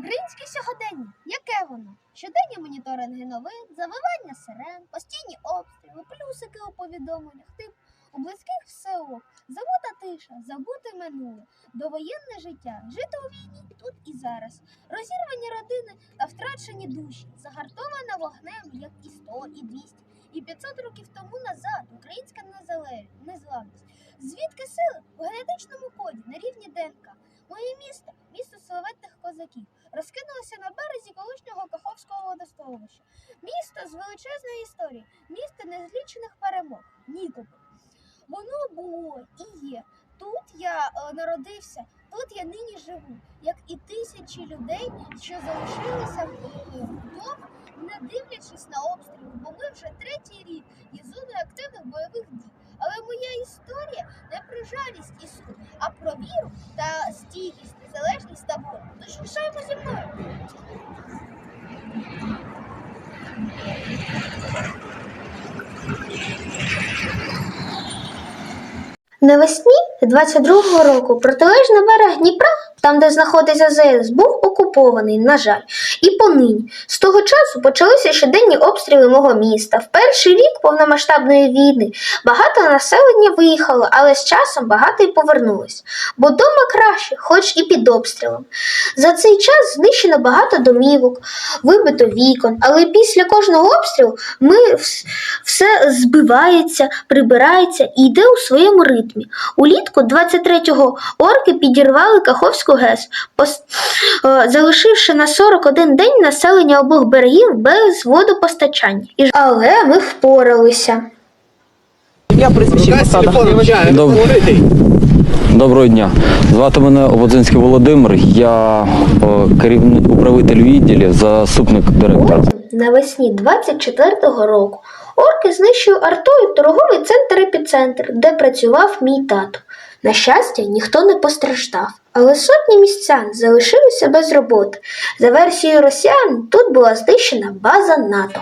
Українське сьогодення, яке воно? Щоденні моніторинги новин, завивання сирен, постійні обстріли, плюсики у повідомленнях, тип у близьких все ок, забута тиша, забути минуле, довоєнне життя, жити у війні тут і зараз, розірвані родини та втрачені душі, загартована вогнем, як і 100, і 200, і 500 років тому назад українська незламність. Звідки сили у генетичному коді на рівні ДНК? Моє місто, місто славетних козаків, розкинулося на березі колишнього Каховського водосховища. Місто з величезною історією, місто незлічених перемог, Нікополь. Воно було і є. Тут я е, народився, тут я нині живу, як і тисячі людей, що залишилися вдома, не дивлячись на обстріли, бо ми вже третій рік є зоною активних бойових дій. Але моя історія не про жалість і суд, а про віру та стійкість, незалежність та рушаємо зі мною. Навесні 22-го року протилежний берег Дніпра, там де знаходиться ЗС, був окупований, на жаль, і понині. З того часу почалися щоденні обстріли мого міста. В перший рік повномасштабної війни багато населення виїхало, але з часом багато й повернулось. Бо дома краще, хоч і під обстрілом. За цей час знищено багато домівок, вибито вікон, але після кожного обстрілу ми все збивається, прибирається і йде у своєму ритмі. Улітку 23-го орки підірвали Каховську ГЕС, пос- е, залишивши на 41 день населення обох берегів без водопостачання. І Але ми впоралися. Я прізвище посада. Доброго дня. Звати мене Ободзинський Володимир. Я е, керівник управитель відділів, заступник директора. Навесні 24-го року орки знищили артою торговий центр епіцентр, де працював мій тато. На щастя, ніхто не постраждав, але сотні містян залишилися без роботи. За версією росіян, тут була знищена база НАТО.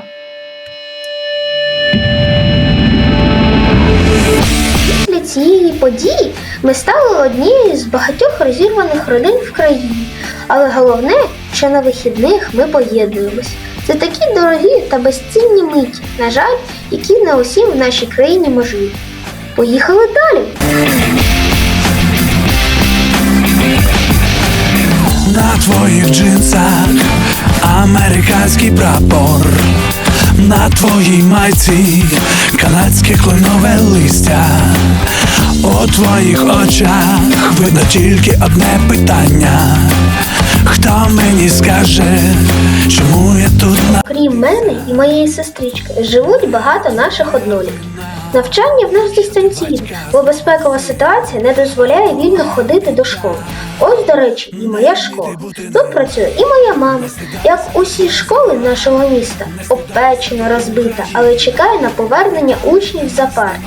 Після цієї події ми стали однією з багатьох розірваних родин в країні. Але головне, що на вихідних ми поєднуємось. Це такі дорогі та безцінні миті, на жаль, які не усім в нашій країні можливі. Поїхали далі. Твоїх джинсах американський прапор, на твоїй майці канадське кленове листя. У твоїх очах видно тільки одне питання. Хто мені скаже, чому я тут на Крім мене і моєї сестрички, живуть багато наших однолітків. Навчання в нас дистанційне, бо безпекова ситуація не дозволяє вільно ходити до школи. Ось, до речі, і моя школа. Тут працює і моя мама. Як усі школи нашого міста, обпечена, розбита, але чекає на повернення учнів за пари.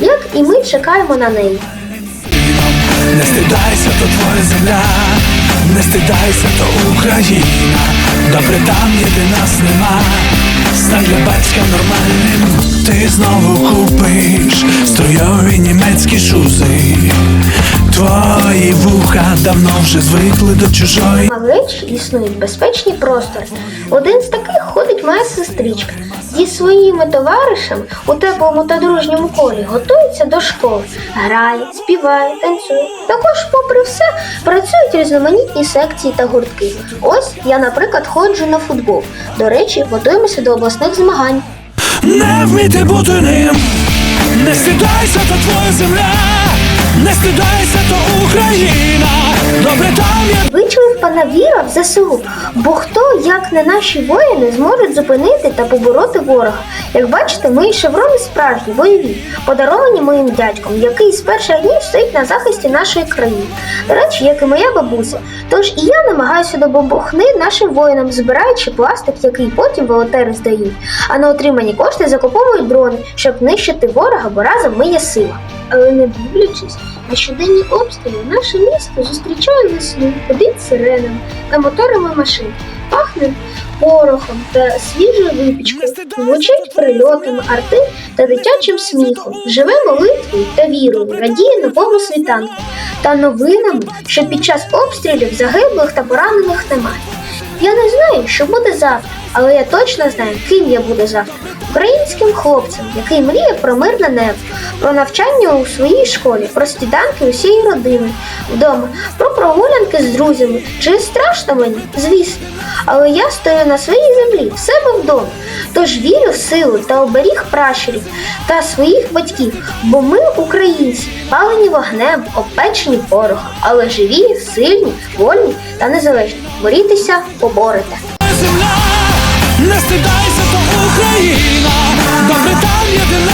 Як і ми чекаємо на неї. Не стидайся, то твоя земля, стидайся, то Україна. Добре там, є, нас нема. Стань для батька нормальним. Ти знову купиш струйові німецькі шузи. Твої вуха давно вже звикли до чужої. Малечі існують безпечні простори. Один з таких ходить моя сестричка. Зі своїми товаришами у теплому та дружньому колі готується до школи, грає, співає, танцює. Також, попри все, працюють різноманітні секції та гуртки. Ось я, наприклад, ходжу на футбол. До речі, готуємося до обласних змагань. Не вміти бути ним. Не стидайся, то твоя земля. Не стидайся, то Україна. Добре там є. Вичерпана віра в ЗСУ, бо хто, як не наші воїни, зможуть зупинити та побороти ворога. Як бачите, мої шеврони справжні, бойові, подаровані моїм дядьком, який з перших днів стоїть на захисті нашої країни. До речі, як і моя бабуся. Тож і я намагаюся допомогти нашим воїнам, збираючи пластик, який потім волонтери здають. А на отримані кошти закуповують дрони, щоб нищити ворога, бо разом ми є сила. Але не дивлячись на щоденні обстріли, наше місто зустрічає весну, ходить сиренами та моторами машин, пахне порохом та свіжою випічкою, звучить прильотами арти та дитячим сміхом, живе молитвою та вірою, радіє новому світанку. Та новинами, що під час обстрілів загиблих та поранених немає. Я не знаю, що буде завтра, але я точно знаю, ким я буду завтра. Українським хлопцем, який мріє про мирне небо, про навчання у своїй школі, про сніданки усієї родини вдома, про прогулянки з друзями. Чи страшно мені? Звісно. Але я стою на своїй землі, в себе вдома. Тож вірю в силу та оберіг пращурів та своїх батьків, бо ми, українці, палені вогнем, опечені порохом, але живі, сильні, вольні та незалежні. Борітеся, поборете. Не стидайся, то Україна, добре там єдина.